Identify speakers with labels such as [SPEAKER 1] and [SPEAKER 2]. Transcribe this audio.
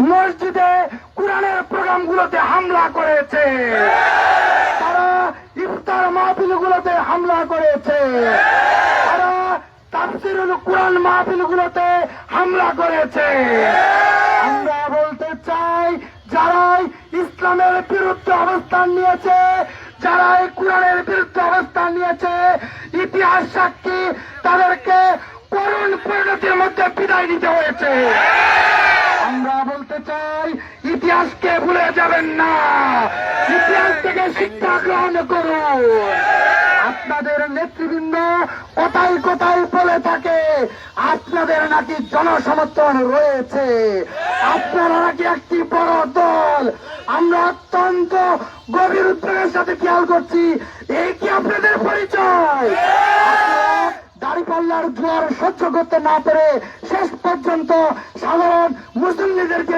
[SPEAKER 1] মসজিদে কোরআনের প্রোগ্রামগুলোতে হামলা করেছে। তারা ইফতার মাহফিলগুলোতে হামলা করেছে। তারা তাফসিরুল কোরআন মাহফিলগুলোতে হামলা করেছে। আমরা বলতে চাই, যারাই ইসলামের বিরুদ্ধে অবস্থান নিয়েছে, যারাই কোরআনের বিরুদ্ধে অবস্থান নিয়েছে, ইতিহাস সাক্ষী, তাদেরকে করুণ পরিণতির মধ্যে বিদায় নিতে হয়েছে। ইতিহাসকে ভুলে যাবেন না। ইতিহাস থেকে শিক্ষা গ্রহণ করুন। আপনাদের নেতৃবৃন্দ কোথায় কোথায় বলে থাকে, আপনাদের নাকি জনসমর্থন রয়েছে। আপনারা নাকি একটি বড় দল। আমরা অত্যন্ত গভীর উদ্বেগের সাথে খেয়াল করছি। এই কি আপনাদের পরিচয়? দাড়িপাল্লার জোয়ার সহ্য করতে না পেরে শেষ পর্যন্ত সাধারণ মুসলিমদেরকে